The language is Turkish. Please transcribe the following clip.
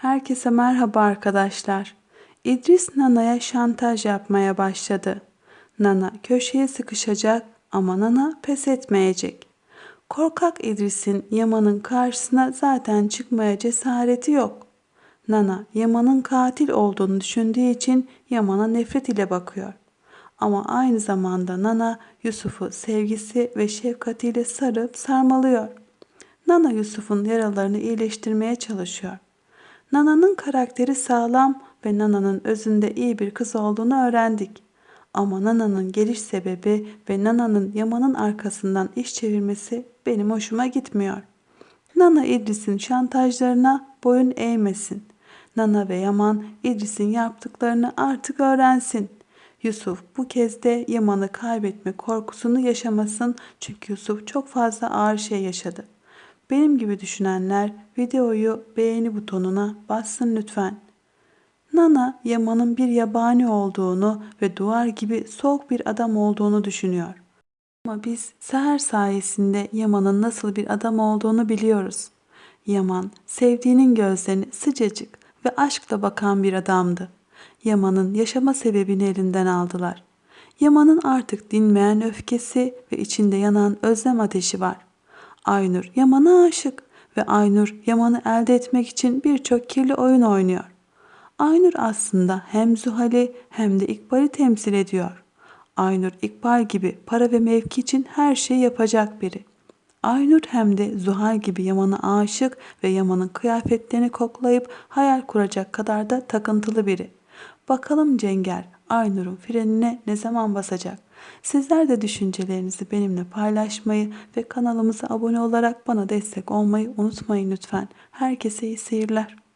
Herkese merhaba arkadaşlar. İdris Nana'ya şantaj yapmaya başladı. Nana köşeye sıkışacak ama Nana pes etmeyecek. Korkak İdris'in Yaman'ın karşısına zaten çıkmaya cesareti yok. Nana Yaman'ın katil olduğunu düşündüğü için Yaman'a nefret ile bakıyor. Ama aynı zamanda Nana Yusuf'u sevgisi ve şefkatiyle sarıp sarmalıyor. Nana Yusuf'un yaralarını iyileştirmeye çalışıyor. Nana'nın karakteri sağlam ve Nana'nın özünde iyi bir kız olduğunu öğrendik. Ama Nana'nın geliş sebebi ve Nana'nın Yaman'ın arkasından iş çevirmesi benim hoşuma gitmiyor. Nana İdris'in şantajlarına boyun eğmesin. Nana ve Yaman İdris'in yaptıklarını artık öğrensin. Yusuf bu kez de Yaman'ı kaybetme korkusunu yaşamasın çünkü Yusuf çok fazla ağır şey yaşadı. Benim gibi düşünenler videoyu beğeni butonuna bassın lütfen. Nana Yaman'ın bir yabani olduğunu ve duvar gibi soğuk bir adam olduğunu düşünüyor. Ama biz Seher sayesinde Yaman'ın nasıl bir adam olduğunu biliyoruz. Yaman sevdiğinin gözlerini sıcacık ve aşkla bakan bir adamdı. Yaman'ın yaşama sebebini elinden aldılar. Yaman'ın artık dinmeyen öfkesi ve içinde yanan özlem ateşi var. Aynur Yaman'a aşık ve Aynur Yaman'ı elde etmek için birçok kirli oyun oynuyor. Aynur aslında hem Zuhal'i hem de İkbal'i temsil ediyor. Aynur İkbal gibi para ve mevki için her şeyi yapacak biri. Aynur hem de Zuhal gibi Yaman'a aşık ve Yaman'ın kıyafetlerini koklayıp hayal kuracak kadar da takıntılı biri. Bakalım Cenger Aynur'un frenine ne zaman basacak? Sizler de düşüncelerinizi benimle paylaşmayı ve kanalımıza abone olarak bana destek olmayı unutmayın lütfen. Herkese iyi seyirler.